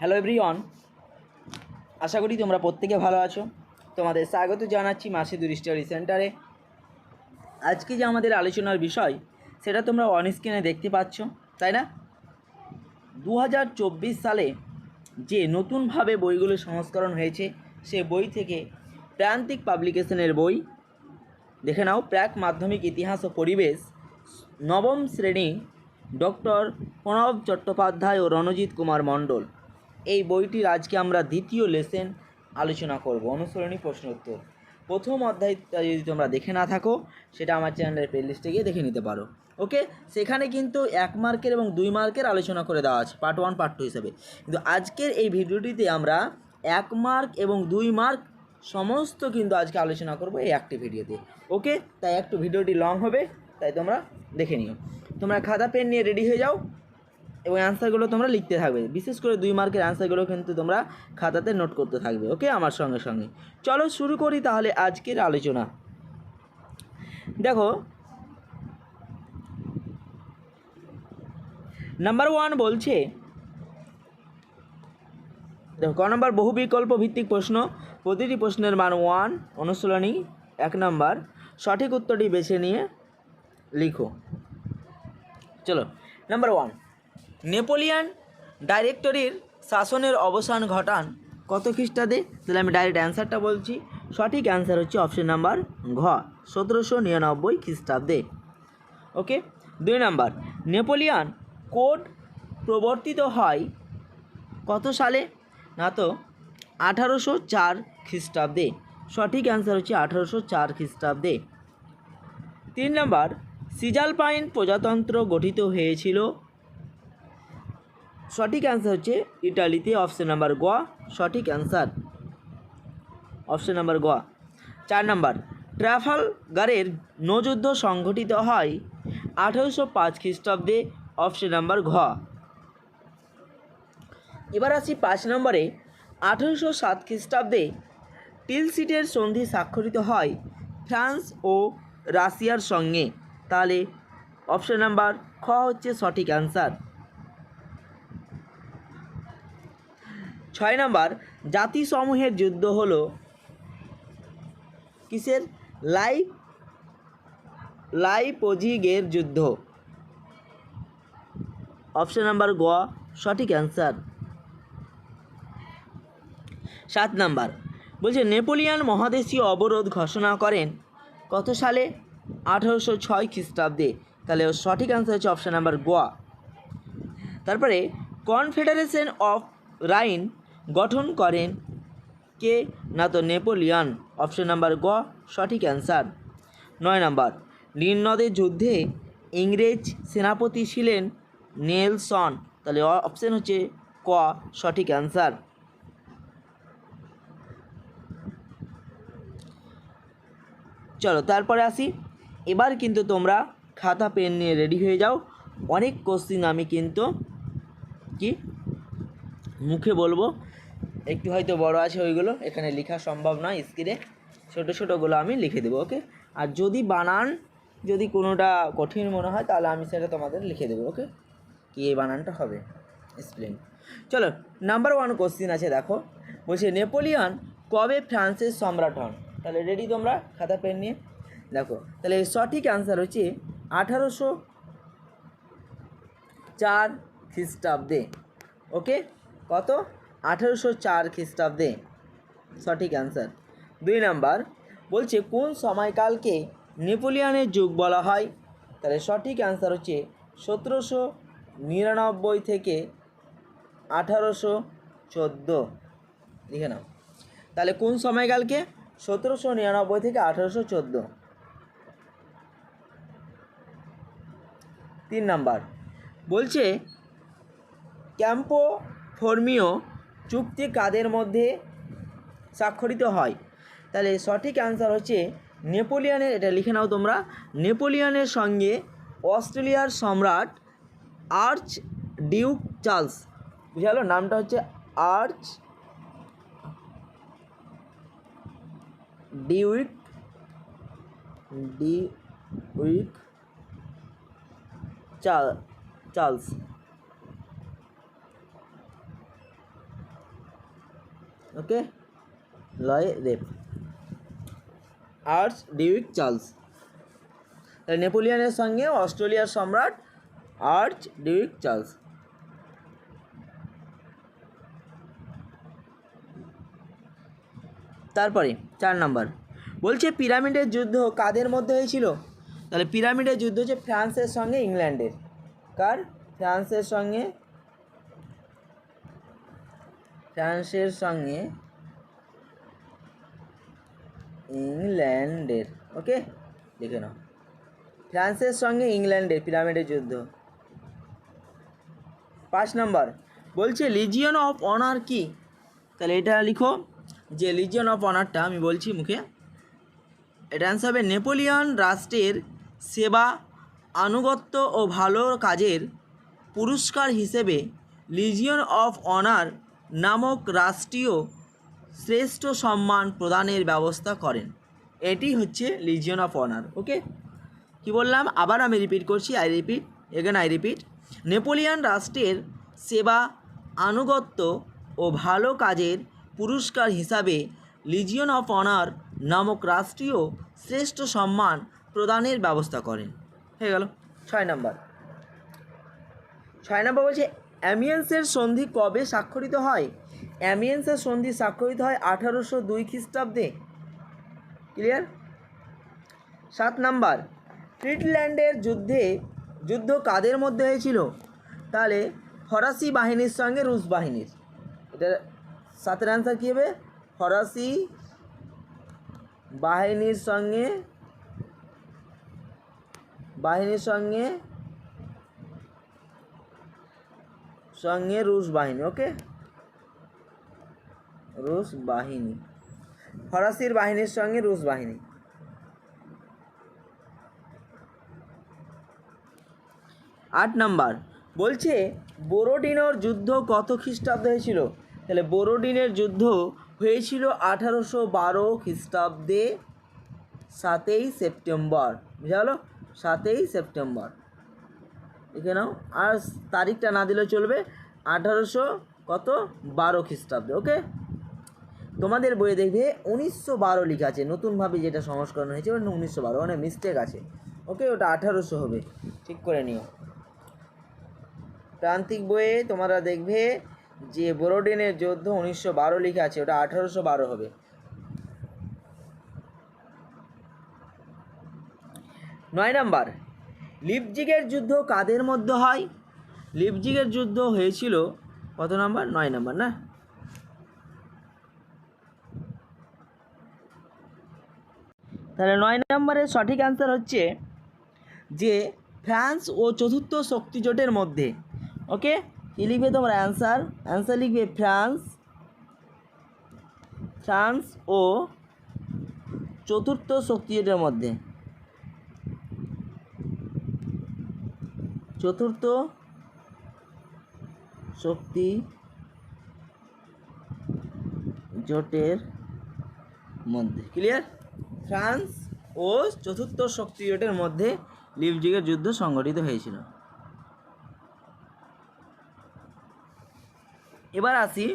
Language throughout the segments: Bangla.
হ্যালো এভরিওয়ান আশা করি তোমরা প্রত্যেকে ভালো আছো। তোমাদের স্বাগত জানাচ্ছি মাসিদুর স্টাডি সেন্টারে। আজকে যে আমাদের আলোচনার বিষয়, সেটা তোমরা অন স্ক্রিনে দেখতে পাচ্ছ, তাই না? দু হাজার চব্বিশ সালে যে নতুনভাবে বইগুলো সংস্করণ হয়েছে, সে বই থেকে প্রান্তিক পাবলিকেশনের বই, দেখে নাও, প্রাক মাধ্যমিক ইতিহাস ও পরিবেশ, নবম শ্রেণি ডক্টর প্রণব চট্টোপাধ্যায় ও রণজিৎ কুমার মণ্ডল। এই বইটির আজকে আমরা দ্বিতীয় লেসেন আলোচনা করব। অনুসরণী প্রশ্ন উত্তর প্রথম অধ্যায়টা যদি তোমরা দেখে না থাকো, সেটা আমার চ্যানেলের প্লেলিস্টে গিয়ে দেখে নিতে পারো। ওকে সেখানে কিন্তু এক মার্কের এবং দুই মার্কের আলোচনা করে দেওয়া আছে পার্ট ওয়ান পার্ট টু হিসেবে। কিন্তু আজকের এই ভিডিওটিতে আমরা এক মার্ক এবং দুই মার্ক সমস্ত কিন্তু আজকে আলোচনা করব এই একটি ভিডিওতে ওকে তাই একটু ভিডিওটি লং হবে, তাই তোমরা দেখে নিও। তোমরা খাতা পেন নিয়ে রেডি হয়ে যাও। এবং অ্যান্সারগুলো তোমরা লিখতে থাকবে। বিশেষ করে দুই মার্কের অ্যান্সারগুলো কিন্তু তোমরা খাতাতে নোট করতে থাকবে ওকে আমার সঙ্গে সঙ্গে। চলো শুরু করি তাহলে আজকের আলোচনা। দেখো নাম্বার ওয়ান বলছে, দেখো, ক নম্বর বহু বিকল্প ভিত্তিক প্রশ্ন। প্রতিটি প্রশ্নের মান ওয়ান অনুশীলনী এক নম্বর সঠিক উত্তরটি বেছে নিয়ে লিখো। চলো নাম্বার ওয়ান নেপোলিয়ান ডাইরেক্টরির শাসনের অবসান ঘটান। কত খ্রিস্টাব্দে? তাহলে আমি ডাইরেক্ট অ্যান্সারটা বলছি। সঠিক অ্যান্সার হচ্ছে অপশন নাম্বার ঘ, সতেরোশো নিরানব্বই খ্রিস্টাব্দে। ওকে দুই নাম্বার, নেপোলিয়ান কোড প্রবর্তিত হয় কত সালে? না তো, আঠারোশো চার খ্রিস্টাব্দে। সঠিক অ্যান্সার হচ্ছে আঠারোশো চার খ্রিস্টাব্দে। তিন নম্বর, সিজালপাইন প্রজাতন্ত্র গঠিত হয়েছিল সঠিক অ্যান্সার হচ্ছে ইটালিতে অপশন নাম্বার গ, সঠিক অ্যান্সার অপশান নাম্বার গ। চার নাম্বার ট্রাফালগারের নৌযুদ্ধ সংঘটিত হয় আঠারোশো পাঁচ খ্রিস্টাব্দে অপশান নাম্বার ঘ। এবার আসি পাঁচ নম্বরে, আঠেরোশো সাত খ্রিস্টাব্দে টিলসিটের সন্ধি স্বাক্ষরিত হয় ফ্রান্স ও রাশিয়ার সঙ্গে। তাহলে অপশান নাম্বার খ হচ্ছে সঠিক অ্যান্সার ছয় নম্বর, জাতিসমূহের যুদ্ধ হলো কিসের? লাই, লাইপোজিগের যুদ্ধ। অপশন নাম্বার গ, সঠিক অ্যান্সার। সাত নাম্বার, বলছে নেপোলিয়ান মহাদেশীয় অবরোধ ঘোষণা করেন কত সালে? আঠারোশো ছয় খ্রিস্টাব্দে। তাহলে সঠিক অ্যান্সার হচ্ছে অপশান নাম্বার গোয়া তারপরে, কনফেডারেশন অফ রাইন গঠন করেন কে? না তো নেপোলিয়ান। অপশন নাম্বার গ, সঠিক অ্যান্সার। নয় নাম্বার, নীল যুদ্ধে ইংরেজ সেনাপতি ছিলেন নেলসন। তাহলে অপশন হচ্ছে ক, সঠিক অ্যান্সার। চলো, তারপরে আসি। এবার কিন্তু তোমরা খাতা, পেন নিয়ে রেডি হয়ে যাও। অনেক কোশ্চিন আমি কিন্তু কি? মুখে বলব। একটু হয়তো বড় আছে ওইগুলো, এখানে লেখা সম্ভব নয় স্ক্রিনে ছোটো ছোটোগুলো আমি লিখে দেবো ওকে আর যদি বানান, যদি কোনোটা কঠিন মনে হয়, তাহলে আমি সেটা তোমাদের লিখে দেবো ওকে কি এই বানানটা হবে স্প্লেন চলো নাম্বার ওয়ান কোশ্চিন আছে, দেখো। বলছে, নেপোলিয়ন কবে ফ্রান্সের সম্রাট হন? তাহলে রেডি তোমরা? খাতা পেন নিয়ে। দেখো, তাহলে সঠিক অ্যান্সার হচ্ছে আঠারোশো চার খ্রিস্টাব্দে ওকে কত? আঠেরোশো চার খ্রিস্টাব্দে। সঠিক অ্যান্সার দুই নাম্বার, বলছে কোন সময়কালকে নেপোলিয়ানের যুগ বলা হয়? তাহলে সঠিক অ্যান্সার হচ্ছে সতেরোশো নিরানব্বই থেকে আঠারোশো চোদ্দ। লিখে নাও। তাহলে কোন সময়কালকে? সতেরোশো নিরানব্বই থেকে আঠারোশো চোদ্দ। তিন নাম্বার, বলছে ক্যাম্পো ফর্মীয় চুক্তি কাদের মধ্যে স্বাক্ষরিত হয়? তাহলে সঠিক অ্যান্সার হচ্ছে নেপোলিয়ানের, এটা লিখে নাও তোমরা, নেপোলিয়ানের সঙ্গে অস্ট্রেলিয়ার সম্রাট আর্চ ডিউক চার্লস। বুঝালো নামটা হচ্ছে আর্চ ডিউইক ডিউইক চার্লস। ওকে? লয় রেপ। Arch Duke Charles. তাহলে নেপোলিয়নের সঙ্গে অস্ট্রেলিয়ার সম্রাট আর্চ ডিউক চার্লস। তারপরে চার নাম্বার। বলছে পিরামিডের যুদ্ধ কাদের মধ্যে হয়েছিল? তাহলে পিরামিডের যুদ্ধ হচ্ছে ফ্রান্সের সঙ্গে ইংল্যান্ডের। কার? ফ্রান্সের সঙ্গে ফ্রান্সের সঙ্গে ইংল্যান্ডের, ওকে? দেখে নাও। ফ্রান্সের সঙ্গে ইংল্যান্ডের পিরামিডের যুদ্ধ। পাঁচ নম্বর, বলছে লিজিয়ন অফ অনার কি? তাহলে এটা লিখো, যে লিজিয়ন অফ অনারটা আমি বলছি মুখে। এটা অ্যান্সার হবে নেপোলিয়ন রাষ্ট্রের সেবা, আনুগত্য ও ভালো কাজের পুরস্কার হিসেবে লিজিয়ন অফ অনার নামক রাষ্ট্রীয় শ্রেষ্ঠ সম্মান প্রদানের ব্যবস্থা করেন। এটি হচ্ছে লিজিয়ন অফ অনার ওকে কি বললাম? আবার আমি রিপিট করছি I repeat again I repeat Napoleon রাষ্ট্রের সেবা, আনুগত্য ও ভালো কাজের পুরস্কার হিসাবে লিজিয়ন অফ অনার নামক রাষ্ট্রীয় শ্রেষ্ঠ সম্মান প্রদানের ব্যবস্থা করেন। হয়ে গেল। ছয় নম্বর। ছয় নম্বর বলছে অ্যামিয়েন্সের সন্ধি কবে স্বাক্ষরিত হয়? অ্যামিয়েন্সের সন্ধি স্বাক্ষরিত হয় আঠারোশো দুই খ্রিস্টাব্দে। ক্লিয়ার? সাত নাম্বার। ফ্রিডল্যান্ডের যুদ্ধে, যুদ্ধ কাদের মধ্যে হয়েছিল? তাহলে ফরাসি বাহিনীর সঙ্গে রুশ বাহিনীর। এটা সাতের অ্যান্সার কী হবে? ফরাসি বাহিনীর সঙ্গে বাহিনীর সঙ্গে সঙ্গে রুশ বাহিনী ওকে রুশ বাহিনী। ফরাসির বাহিনীর সঙ্গে রুশ বাহিনী। আট নাম্বার, বলছে বোরোডিনোর যুদ্ধ কত খ্রিস্টাব্দে হয়েছিল? তাহলে বোরোডিনের যুদ্ধ হয়েছিল আঠারোশো বারো খ্রিস্টাব্দে সাতই সেপ্টেম্বর। বুঝা গেলো? সাতই সেপ্টেম্বর। দেখে নাও আর তারিখটা না দিলে চলবে। আঠারোশো কত? বারো খ্রিস্টাব্দে ওকে তোমাদের বইয়ে দেখবে উনিশশো বারো লেখা আছে। নতুনভাবে যেটা সংস্করণ হয়েছে, ওটা উনিশশো বারো। মানে মিস্টেক আছে। ওকে ওটা আঠারোশো হবে। ঠিক করে নিও। প্রান্তিক বইয়ে তোমরা দেখবে যে বোরোডিনের যুদ্ধ উনিশশো বারো লেখা আছে, ওটা আঠারোশো বারো হবে। নয় নাম্বার। লিপজিগের যুদ্ধ কাদের মধ্যে হয়? লিপজিগের যুদ্ধ হয়েছিল কত নম্বর? নয় নম্বর, না? তাহলে নয় নম্বরের সঠিক অ্যান্সার হচ্ছে যে ফ্রান্স ও চতুর্থ শক্তি জোটের মধ্যে। ওকে কী লিখবে তোমরা? অ্যান্সার অ্যান্সার লিখবে ফ্রান্স ফ্রান্স ও চতুর্থ শক্তি জোটের মধ্যে। চতুর্থ শক্তি জোটের মধ্যে। ক্লিয়ার ফ্রান্স ও চতুর্থ শক্তি জোটের মধ্যে লিপজিগের যুদ্ধ সংগঠিত হয়েছিল। এবার আসি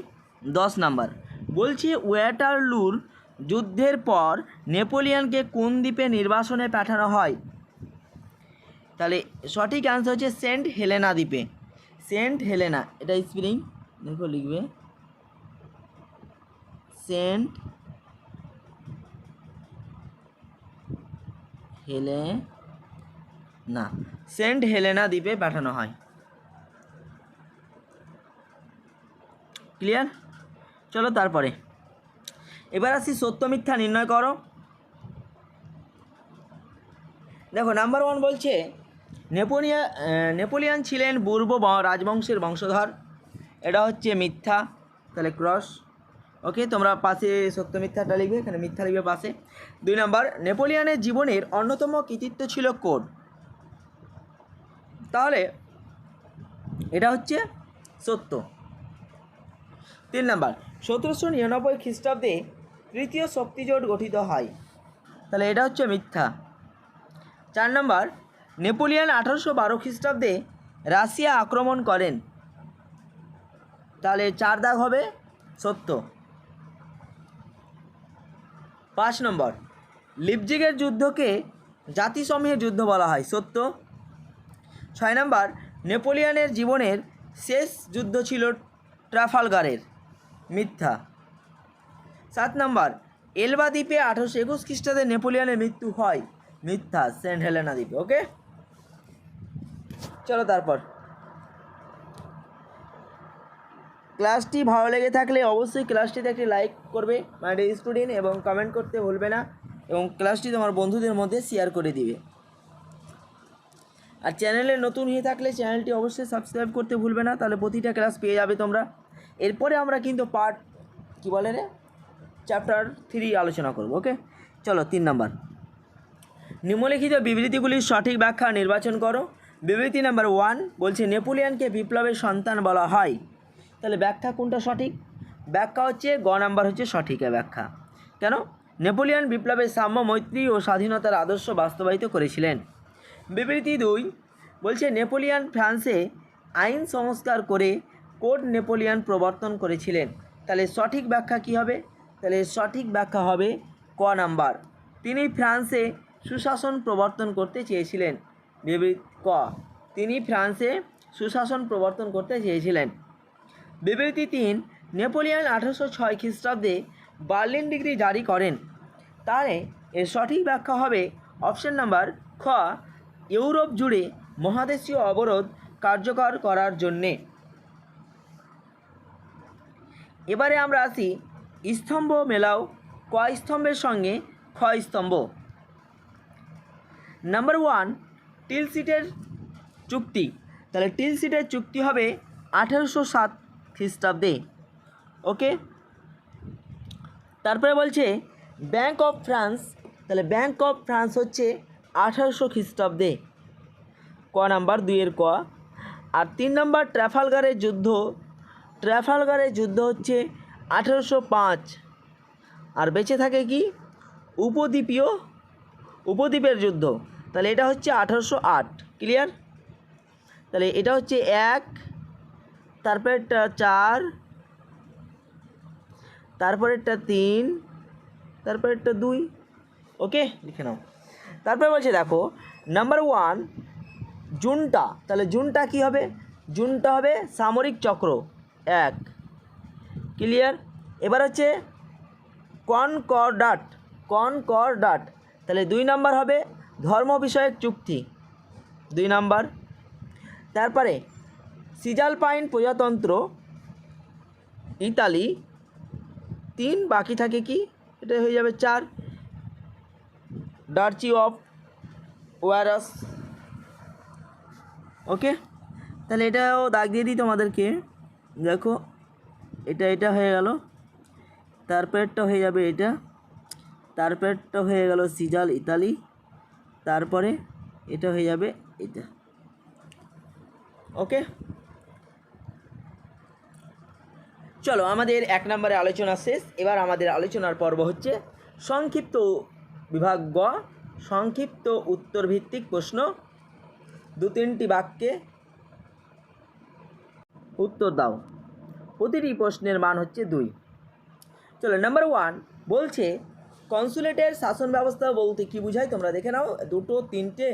দশ নাম্বার। বলছে ওয়াটারলুর যুদ্ধের পর নেপোলিয়ানকে কোন দ্বীপে নির্বাসনে পাঠানো হয়? তাহলে সঠিক অ্যান্সার হচ্ছে সেন্ট হেলেনা দ্বীপে। সেন্ট হেলেনা, এটা স্প্রিং দেখো লিখবে। সেন্ট হেলে না সেন্ট হেলেনা দ্বীপে পাঠানো হয়। ক্লিয়ার চলো তারপরে। এবার আসি সত্য মিথ্যা নির্ণয় করো। দেখো নাম্বার ওয়ান বলছে নেপোলিয়া নেপোলিয়ান ছিলেন পূর্ব রাজবংশের বংশধর। এটা হচ্ছে মিথ্যা। তাহলে ক্রস ওকে তোমরা পাশে সত্য মিথ্যাটা লিখবে, এখানে মিথ্যা লিখবে পাশে। দুই নম্বর, নেপোলিয়ানের জীবনের অন্যতম কৃতিত্ব ছিল কোড। তাহলে, এটা হচ্ছে সত্য। তিন নম্বর, সতেরোশো নিরানব্বই খ্রিস্টাব্দে তৃতীয় শক্তিজোট গঠিত হয়। তাহলে এটা হচ্ছে মিথ্যা। চার নম্বর নেপোলিয়ান আঠারোশো বারো খ্রিস্টাব্দে রাশিয়া আক্রমণ করেন। তাহলে চার দাগ হবে, সত্য। পাঁচ নম্বর, লিপজিগের যুদ্ধকে জাতিসমূহের যুদ্ধ বলা হয়, সত্য। ছয় নম্বর, নেপোলিয়ানের জীবনের শেষ যুদ্ধ ছিল ট্রাফালগারের, মিথ্যা। সাত নম্বর, এলবা দ্বীপে আঠারোশো একুশ খ্রিস্টাব্দে নেপোলিয়ানের মৃত্যু হয়, মিথ্যা, সেন্ট হেলেনা দ্বীপে ওকে চলো তারপর। ক্লাসটি ভালো লেগে থাকলে অবশ্যই ক্লাসটিতে একটি লাইক করবে ডে স্টুডেন্ট এবং কমেন্ট করতে ভুলবে না এবং ক্লাসটি তোমার বন্ধুদের মধ্যে শেয়ার করে দিবে। আর চ্যানেলে নতুন হয়ে থাকলে চ্যানেলটি অবশ্যই সাবস্ক্রাইব করতে ভুলবে না, তাহলে প্রতিটা ক্লাস পেয়ে যাবে তোমরা। এরপরে আমরা কিন্তু পার্ট কী বলে রে? চ্যাপ্টার থ্রি আলোচনা করব ওকে চলো, তিন নাম্বার নিম্নলিখিত বিবৃতিগুলির সঠিক ব্যাখ্যা নির্বাচন করো। বিবৃতি নাম্বার ওয়ান বলছে, নেপোলিয়ানকে বিপ্লবের সন্তান বলা হয়। তাহলে ব্যাখ্যা কোনটা সঠিক? ব্যাখ্যা হচ্ছে, গ নাম্বার হচ্ছে সঠিক ব্যাখ্যা। কেন? নেপোলিয়ান বিপ্লবের সাম্য, মৈত্রী ও স্বাধীনতার আদর্শ বাস্তবায়িত করেছিলেন। বিবৃতি দুই বলছে, নেপোলিয়ান ফ্রান্সে আইন সংস্কার করে কোড নেপোলিয়ান প্রবর্তন করেছিলেন। তাহলে সঠিক ব্যাখ্যা কী হবে? তাহলে সঠিক ব্যাখ্যা হবে ক নাম্বার। তিনি ফ্রান্সে সুশাসন প্রবর্তন করতে চেয়েছিলেন। বিবৃতি ক। তিনি ফ্রান্সে সুশাসন প্রবর্তন করতে চেয়েছিলেন। বিবৃতি তিন, নেপোলিয়ান আঠারোশো ছয় খ্রিস্টাব্দে বার্লিন ডিগ্রি জারি করেন। তারে এর সঠিক ব্যাখ্যা হবে অপশন নাম্বার খ, ইউরোপ জুড়ে মহাদেশীয় অবরোধ কার্যকর করার জন্যে। এবারে আমরা আসি স্তম্ভ মেলাও, ক স্তম্ভের সঙ্গে খ স্তম্ভ। নাম্বার ওয়ান টিল সিটের চুক্তি। তাহলে টিল সিটের চুক্তি হবে আঠেরোশো সাত খ্রিস্টাব্দে। ওকে? তারপরে বলছে, ব্যাংক অফ ফ্রান্স, তাহলে ব্যাংক অফ ফ্রান্স হচ্ছে আঠারোশো খ্রিস্টাব্দে। ক নাম্বার, দুইয়ের ক। আর তিন নাম্বার, ট্রাফালগারের যুদ্ধ। ট্রাফালগারের যুদ্ধ হচ্ছে আঠেরোশো পাঁচ। আর বেঁচে থাকে কি? উপদ্বীপীয়, উপদ্বীপের যুদ্ধ। তাহলে এটা হচ্ছে আঠারোশো আট। ক্লিয়ার তাহলে এটা হচ্ছে এক তারপরেরটা চার তারপরেরটা তিন তারপরেরটা দুই। ওকে লিখে নাও। তারপরে বলছে, দেখো নাম্বার ওয়ান জুনটা, তাহলে জুনটা কি হবে? জুনটা হবে সামরিক চক্র, এক। ক্লিয়ার এবার হচ্ছে কনকর্ডাট কনকর্ডাট। তাহলে দুই নাম্বার হবে ধর্ম বিষয়ক চুক্তি, দুই নাম্বার। তারপরে, সিজাল পাইন প্রজাতন্ত্র, ইতালি, তিন, বাকি থাকে কি? এটা হয়ে যাবে চার। Duchy of Warsaw. ওকে? তাহলে এটাও দাগ দিয়ে দিই তোমাদেরকে। দেখো, এটা এটা হয়ে গেল। তারপরেরটা হয়ে যাবে এটা। তারপরেরটা হয়ে গেল সিজাল, ইতালি। তারপরে এটা হয়ে যাবে এটা ওকে চলো, আমাদের এক নম্বরে আলোচনা শেষ। এবার আমাদের আলোচনার পর্ব হচ্ছে সংক্ষিপ্ত বিভাগ গ, সংক্ষিপ্ত উত্তর ভিত্তিক প্রশ্ন। দু তিনটি বাক্যে উত্তর দাও। প্রতিটি প্রশ্নের মান হচ্ছে দুই। চলো নাম্বার ওয়ান বলছে কনসুলেটের শাসন ব্যবস্থা বলতে কি বোঝায় তোমরা দেখে নাও, দুটো, তিনটে,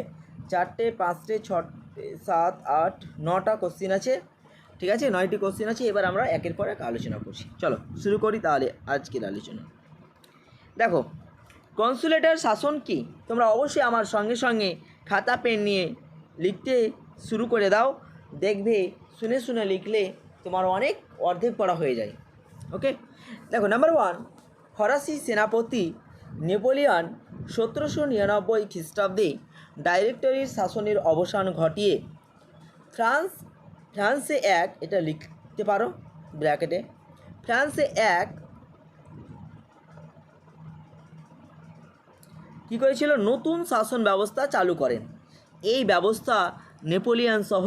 চারটে, পাঁচটে, ছটে, সাত, আট, নটা কোশ্চিন আছে। ঠিক আছে? নয়টি কোশ্চিন আছে। এবার আমরা একের পর এক আলোচনা করছি। চলো, শুরু করি তাহলে আজকের আলোচনা। দেখো, কনসুলেটের শাসন কি? তোমরা অবশ্যই আমার সঙ্গে সঙ্গে খাতা, পেন নিয়ে লিখতে শুরু করে দাও। দেখবে, শুনে শুনে লিখলে তোমার অনেক অর্ধেক পড়া হয়ে যায়। ওকে দেখো নাম্বার ওয়ান ফরাসি সেনাপতি নেপোলিয়ন সতেরোশো নিরানব্বই খ্রিস্টাব্দে ডাইরেক্টরির শাসনের অবসান ঘটিয়ে ফ্রান্স, ফ্রান্সে এক, এটা লিখতে পারো, ব্র্যাকেটে, ফ্রান্সে এক কী করেছিল? নতুন শাসন ব্যবস্থা চালু করেন। এই ব্যবস্থা নেপোলিয়ন সহ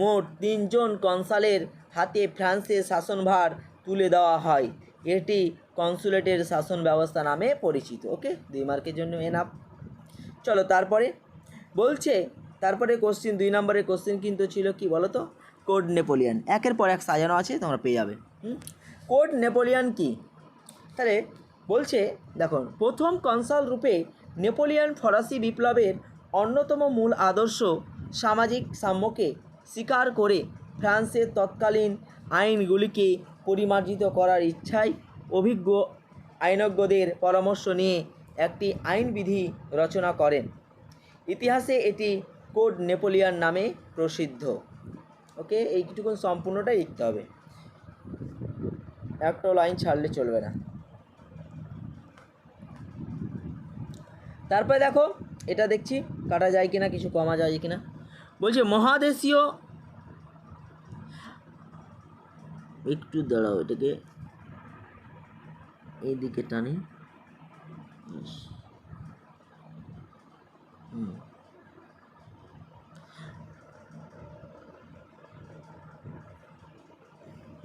মোট তিনজন কনসালের হাতে ফ্রান্সের শাসনভার তুলে দেওয়া হয়। এটি কনসুলেটের শাসন ব্যবস্থা নামে পরিচিত, ওকে? দুই মার্কের জন্য এনাফ চলো তারপরে বলছে, তারপরে কোশ্চিন দুই নম্বরের কোশ্চিন কিন্তু ছিল কি বলো তো কোড নেপোলিয়ান। একের পর এক সাজানো আছে, তোমরা পেয়ে যাবে। কোড নেপোলিয়ান কি? তাহলে বলছে, দেখো, প্রথম কনসাল রূপে নেপোলিয়ান ফরাসি বিপ্লবের অন্যতম মূল আদর্শ সামাজিক সাম্যকে স্বীকার করে ফ্রান্সের তৎকালীন আইনগুলিকে পরিমার্জিত করার ইচ্ছায় অভিজ্ঞ আইনজ্ঞদের পরামর্শ নিয়ে একটি আইনবিধি রচনা করেন। ইতিহাসে এটি কোড নেপোলিয়ান নামে প্রসিদ্ধ। ওকে, এইটুকুন সম্পূর্ণটাই লিখতে হবে। একটা লাইন ছাড়লে চলবে না। তারপরে দেখো, এটা দেখছি, কাটা যায় কিনা, কিছু কমা যায় কিনা। বলছে, মহাদেশীয় একটু দাঁড়াও এটাকে। এইদিকে টানি।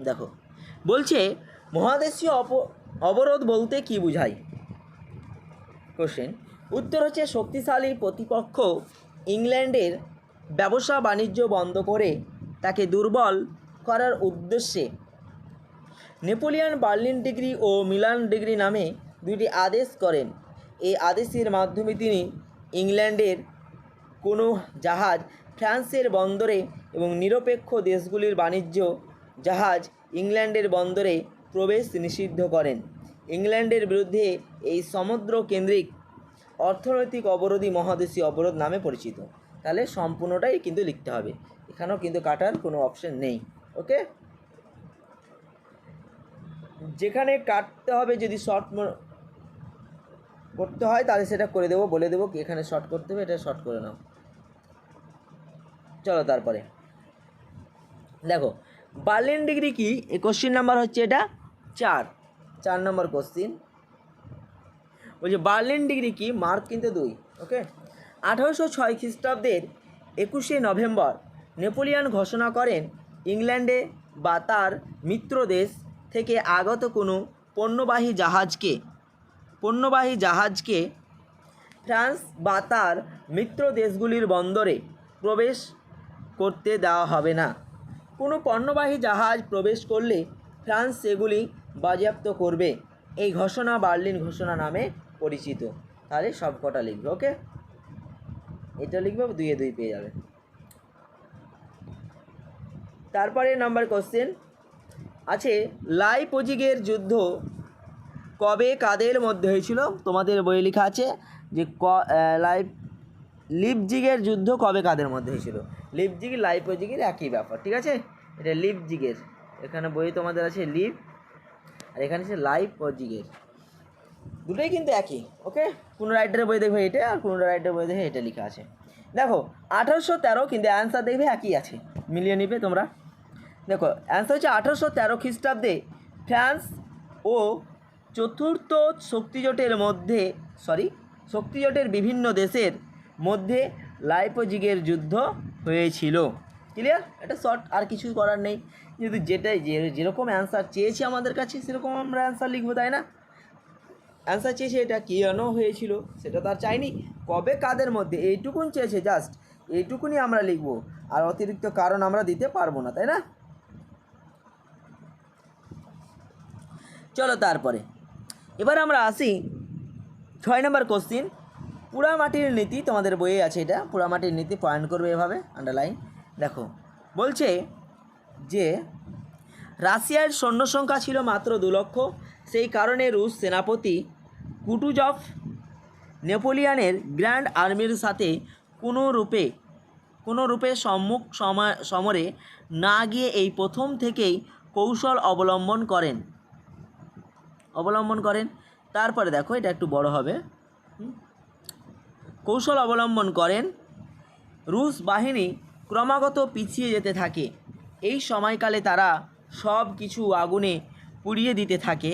দেখো, বলছে মহাদেশীয় অপ, অবরোধ বলতে কি বোঝায় কোশ্চেন উত্তর হচ্ছে শক্তিশালী প্রতিপক্ষ ইংল্যান্ডের ব্যবসা বাণিজ্য বন্ধ করে তাকে দুর্বল করার উদ্দেশ্যে নেপোলিয়ন বার্লিন ডিগ্রি ও মিলান ডিগ্রি নামে দুইটি আদেশ করেন। এই আদেশের মাধ্যমে তিনি ইংল্যান্ডের কোনো জাহাজ ফ্রান্সের বন্দরে এবং নিরপেক্ষ দেশগুলির বাণিজ্য জাহাজ ইংল্যান্ডের বন্দরে প্রবেশ নিষিদ্ধ করেন। ইংল্যান্ডের বিরুদ্ধে এই সমুদ্র কেন্দ্রিক অর্থনৈতিক অবরোধী মহাদেশী অবরোধ নামে পরিচিত। তাহলে সম্পূর্ণটাই কিন্তু লিখতে হবে। এখানেও কিন্তু কাটার কোনো অপশন নেই। ওকে যেখানে কাটতে হবে যদি শর্ট করতে হয়, তাহলে সেটা করে দেবো, বলে দেবো কি এখানে শর্ট করতে হবে, এটা শর্ট করে নাও। চলো তারপরে। দেখো বার্লিন ডিগ্রি কি? কোশ্চিন নাম্বার হচ্ছে এটা চার। চার নম্বর কোশ্চিন বলছে বার্লিন ডিগ্রি কি? মার্ক কিন্তু দুই ওকে আঠারোশো ছয় খ্রিস্টাব্দের একুশে নভেম্বর নেপোলিয়ান ঘোষণা করেন, ইংল্যান্ডে বা তার মিত্র দেশ থেকে আগত কোনো পণ্যবাহী জাহাজকে পণ্যবাহী জাহাজকে ফ্রান্স বা তার মিত্র দেশগুলির বন্দরে প্রবেশ করতে দেওয়া হবে না। কোনো পণ্যবাহী জাহাজ প্রবেশ করলে ফ্রান্স সেগুলি বাজেয়াপ্ত করবে। এই ঘোষণা বার্লিন ঘোষণা নামে পরিচিত। তাহলে সব কটা লিখবে, ওকে? এটা লিখবে, দুইয়ে দুই পেয়ে যাবে। তারপরে নাম্বার কোশ্চেন আছে। লাইপোজিগের যুদ্ধ কবে, কাদের মধ্যে হয়েছিল? তোমাদের বইয়ে লেখা আছে যে ক লাইভ লিপজিগের যুদ্ধ কবে, কাদের মধ্যে হয়েছিল? লিপজিগ, লাইপোজিগের একই ব্যাপার, ঠিক আছে? এটা লিপজিগের। এখানে বই তোমাদের আছে লিপ, আর এখানে আছে লাইপোজিগের। দুটোই কিন্তু একই, ওকে? কোনো রাইটারের বই দেখবে এটা, আর কোনো রাইটারের বই দেখবে এটা লেখা আছে। দেখো, আঠারোশো তেরো কিন্তু অ্যান্সার দেখবে একই আছে। মিলিয়ে নিবে তোমরা। দেখো অ্যান্সার হচ্ছে আঠারোশো তেরো খ্রিস্টাব্দে ফ্রান্স ও চতুর্থ শক্তিজোটের মধ্যে সরি শক্তিজোটের বিভিন্ন দেশের মধ্যে লাইপোজিগের যুদ্ধ হয়েছিল। ক্লিয়ার এটা শর্ট আর কিছু করার নেই। কিন্তু যেটাই, যে যেরকম অ্যান্সার চেয়েছি আমাদের কাছে, সেরকম আমরা অ্যান্সার লিখব, তাই না? অ্যান্সার চেয়েছে এটা কেন হয়েছিল, সেটা তো আর চাইনি। কবে, কাদের মধ্যে, এইটুকুন চেয়েছে জাস্ট এইটুকুনি আমরা লিখব। আর অতিরিক্ত কারণ আমরা দিতে পারব না, তাই না? চলো তারপরে। এবার আমরা আসি ছয় নম্বর কোশ্চিন পুরামাটির নীতি তোমাদের বইয়ে আছে এটা, পুরামাটির নীতি পয়েন্ট করবে এভাবে আন্ডারলাইন দেখো, বলছে যে রাশিয়ার সৈন্য সংখ্যা ছিল মাত্র দু লক্ষ, সেই কারণে রুশ সেনাপতি কুটুজফ নেপোলিয়ানের গ্র্যান্ড আর্মির সাথে কোনো রূপে কোনো রূপে সম্মুখ সমরে না গিয়ে এই প্রথম থেকেই কৌশল অবলম্বন করেন। অবলম্বন করেন। তারপরে দেখো, এটা একটু বড় হবে। কৌশল অবলম্বন করেন। রুশ বাহিনী ক্রমাগত পিছিয়ে যেতে থাকে। এই সময়কালে তারা সব কিছু আগুনে পুড়িয়ে দিতে থাকে।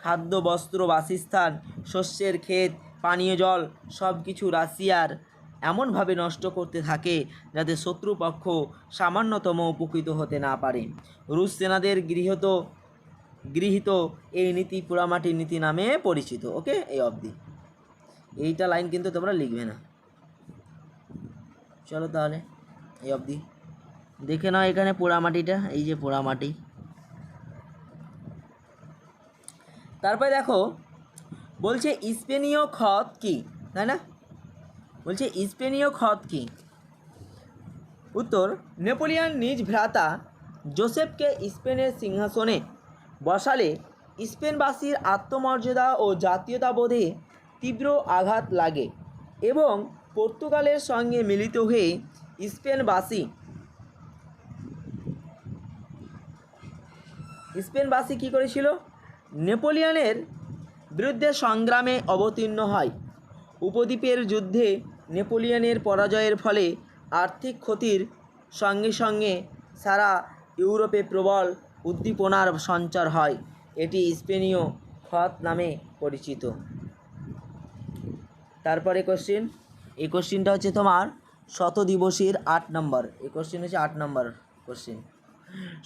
খাদ্য, বস্ত্র, বাসস্থান, শস্যের ক্ষেত, পানীয় জল, সব কিছু রাশিয়ার এমনভাবে নষ্ট করতে থাকে যাতে শত্রুপক্ষ সামান্যতম উপকৃত হতে না পারে। রুশ সেনাদের গৃহীত গৃহীত এই নীতি পোড়ামাটির নীতি নামে পরিচিত ওকে এই অবধি। এইটা লাইন কিন্তু তোমরা লিখবে না। চলো তাহলে, এই অবধি। দেখে নাও এখানে পোড়ামাটিটা এই যে পোড়ামাটি তারপরে দেখো, বলছে স্পেনীয় খত কি, তাই না? বলছে স্পেনীয় খত কি? উত্তর, নেপোলিয়ান নিজ ভ্রাতা জোসেফকে স্পেনের সিংহাসনে বসালে স্পেনবাসীর আত্মমর্যাদা ও জাতীয়তাবোধে তীব্র আঘাত লাগে এবং পর্তুগালের সঙ্গে মিলিত হয়ে স্পেনবাসী স্পেনবাসী কী করেছিল? নেপোলিয়নের বিরুদ্ধে সংগ্রামে অবতীর্ণ হয়। উপদ্বীপের যুদ্ধে নেপোলিয়নের পরাজয়ের ফলে আর্থিক ক্ষতির সঙ্গে সঙ্গে সারা ইউরোপে প্রবল উদ্দীপনার সঞ্চার হয়। এটি স্পেনীয় খত নামে পরিচিত। তারপরে কোশ্চিন এই কোশ্চিনটা হচ্ছে তোমার শত দিবসের আট নম্বর। এই কোশ্চিন হচ্ছে আট নম্বর কোশ্চিন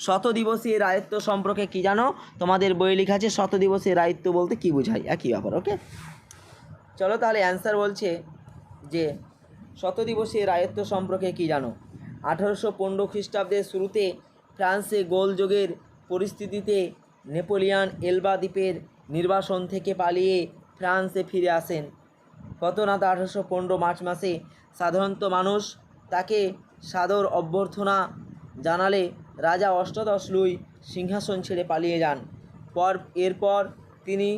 শত দিবসের রায়ত্ব সম্পর্কে কি জানো? তোমাদের বইয়ে লেখা আছে শত দিবসের রায়ত্ব বলতে কি বোঝায়? একই ব্যাপার ওকে চলো তাহলে অ্যান্সার বলছে যে শত দিবসের রায়ত্ব সম্পর্কে কি জানো? আঠারোশো পনেরো খ্রিস্টাব্দের শুরুতে ফ্রান্সে গোলযোগের পরিস্থিতিতে নেপোলিয়ান এলবা দ্বীপের নির্বাসন থেকে পালিয়ে ফ্রান্সে ফিরে আসেন। গত রাত আঠারোশো পনেরো মার্চ মাসে সাধারণত মানুষ তাকে সাদর অভ্যর্থনা জানালে রাজা অষ্টাদশ লুই সিংহাসন ছেড়ে পালিয়ে যান। পর, এরপর তিনি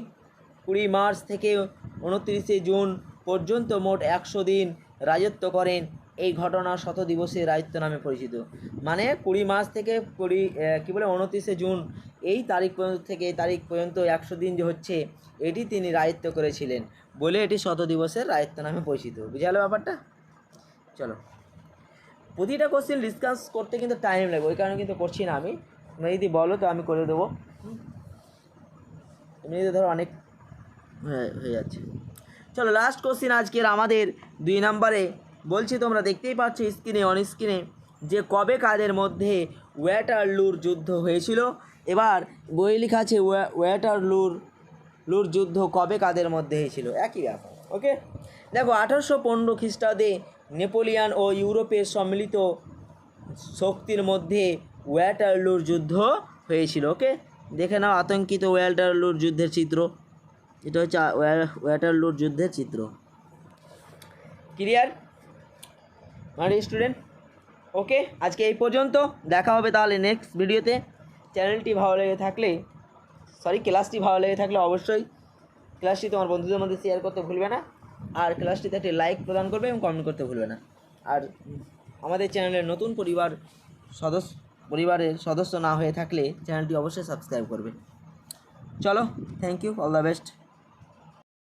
কুড়ি মার্চ থেকে উনত্রিশে জুন পর্যন্ত মোট একশো দিন রাজত্ব করেন। এই ঘটনা শত দিবসের রাজত্ব নামে পরিচিত। মানে কুড়ি মার্চ থেকে কুড়ি কী বলে, উনত্রিশে জুন, এই তারিখ পর্যন্ত থেকে এই তারিখ পর্যন্ত একশো দিন যে হচ্ছে, এটি তিনি রাজত্ব করেছিলেন বলে এটি শত দিবসের রাজত্ব নামে পরিচিত। বুঝে গেলো ব্যাপারটা? চলো। প্রতিটা কোশ্চেন ডিসকাস করতে কিন্তু টাইম লাগবে ওই কারণে কিন্তু করছি না আমি। তোমরা যদি বলো তো আমি করে দেবো। এমনিতে ধরো অনেক হয়ে যাচ্ছে। চলো লাস্ট কোশ্চেন আজকের আমাদের দুই নম্বরে। বলছি, তোমরা দেখতেই পাচ্ছ স্ক্রিনে অন স্ক্রিনে যে কবে কাদের মধ্যে ওয়াটারলুর যুদ্ধ হয়েছিল। এবার বই লেখা আছে, ওয়া- ওয়াটারলুর, লুর যুদ্ধ কবে কাদের মধ্যে হয়েছিল? একই ব্যাপার ওকে দেখো, আঠারোশো পনেরো খ্রিস্টাব্দে নেপোলিয়ান ও ইউরোপের সম্মিলিত শক্তির মধ্যে ওয়াটারলুর যুদ্ধ হয়েছিল ওকে দেখে নাও আতঙ্কিত ওয়াটারলুর যুদ্ধের চিত্র। এটা হচ্ছে ওয়াটারলুর যুদ্ধের চিত্র। ক্লিয়ার মানে স্টুডেন্ট ওকে আজকে এই পর্যন্ত, দেখা হবে তাহলে নেক্সট ভিডিওতে চ্যানেলটি ভালো লেগে থাকলে সরি ক্লাসটি ভালো লেগে থাকলে অবশ্যই ক্লাসটি তোমার বন্ধুদের মধ্যে শেয়ার করতে ভুলবে না, আর ক্লাসটিতে একটি লাইক প্রদান করবে এবং কমেন্ট করতে ভুলবে না। আর আমাদের চ্যানেলের নতুন পরিবার সদস্য, পরিবারের সদস্য না হয়ে থাকলে চ্যানেলটি অবশ্যই সাবস্ক্রাইব করবে। চলো thank you all the best